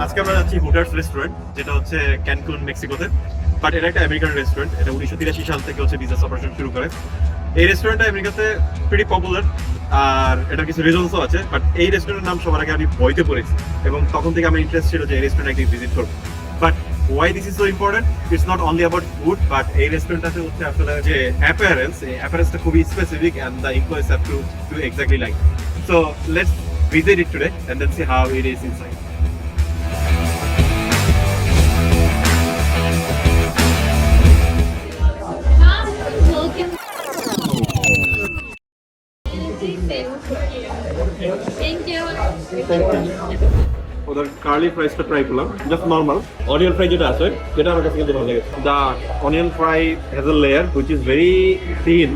হুটার্স restaurant, যেটা হচ্ছে Cancun, মেক্সিকোতে। বাট এটা একটা আমেরিকান রেস্টুরেন্ট, এটা উনিশশো তিরাশি সাল থেকে হচ্ছে বিজনেস অপারেশন শুরু করে। এই রেস্টুরেন্টটা আমেরিকাতে প্রিটি পপুলার আর এটার কিছু রিজনসও আছে বাট এই রেস্টুরেন্টের নাম সবার আগে আমি বইতে পড়েছি, এবং তখন থেকে আমার ইন্টারেস্ট ছিল যে এই রেস্টুরেন্ট একদিন ভিজিট করব। But why this is so important it's not only about food but এই রেস্টুরেন্টটাতে হচ্ছে আসলে যে অ্যাপিয়ারেন্স এই অ্যাপিয়ারেন্সটা খুবই specific and the employees have to do exactly like so let's visit it today and then see how it is inside. ওদের curly ফ্রাইসটা ট্রাই করলাম জাস্ট নর্মাল অনিয়ন ফ্রাই যেটা আছে যেটা আমার কাছে কিন্তু ভালো লাগে the onion fry has a layer which is very thin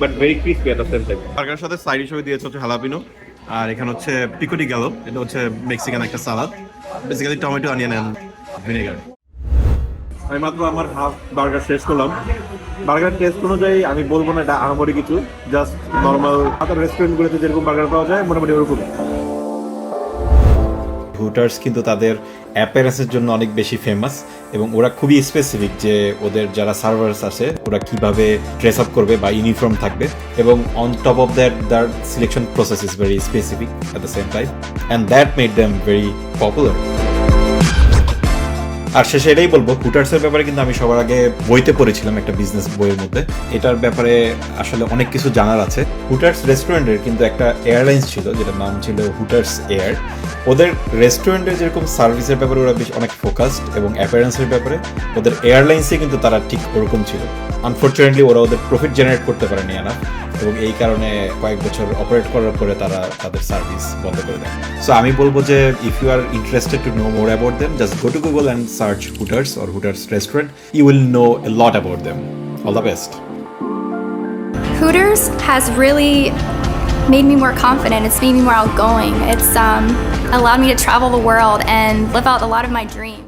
but very crispy at the same time বার্গারের সাথে সাইড হিসেবে দিয়েছে হচ্ছে হালাপিনো আর এখানে হচ্ছে পিকোটি গেল এটা হচ্ছে মেক্সিকান একটা salad basically tomato onion and vinegar আমি মাত্র আমার হাফ বার্গার শেষ করলাম। বার্গার টেস্ট অনুযায়ী আমি বলব না এটা আহামরি কিছু জাস্ট নর্মাল আপনার রেস্টুরেন্টগুলোতে যেরকম বার্গার পাওয়া যায়, মোটামুটি ওরকম হুটার্স কিন্তু তাদের অ্যাপিয়ারেন্সের জন্য অনেক বেশি ফেমাস এবং ওরা খুবই স্পেসিফিক যে ওদের যারা সার্ভার্স আছে, ওরা কীভাবে ড্রেস আপ করবে বা ইউনিফর্ম থাকবে এবং on top of that their selection process is very specific at the same time and that made them very popular আর শেষে এটাই বলব হুটার্সের ব্যাপারে কিন্তু আমি সবার আগে বইতে পড়েছিলাম একটা বিজনেস বইয়ের মধ্যে। এটার ব্যাপারে আসলে অনেক কিছু জানার আছে। হুটার্স রেস্টুরেন্টের কিন্তু একটা এয়ারলাইন্স ছিল, যেটার নাম ছিল হুটার্স এয়ার ওদের রেস্টুরেন্টের যেরকম সার্ভিসের ব্যাপারে ওরা বেশ অনেক ফোকাসড এবং অ্যাপিয়ারেন্সের ব্যাপারে ওদের এয়ারলাইন্সে কিন্তু তারা ঠিক ওরকম ছিল। আনফর্চুনেটলি ওরা ওদের প্রফিট জেনারেট করতে পারেনি না এবং এই কারণে কয়েক বছর অপারেট করার পরে তারা তাদের সার্ভিস বন্ধ করে দেয় সো আমি বলব যে if you are interested to know more about them just go to Google and search Hooters or Hooters restaurant you will know a lot about them all the best Hooters has really made me more confident. It's made me more outgoing. It's um, allowed me to travel the world and live out a lot of my dreams.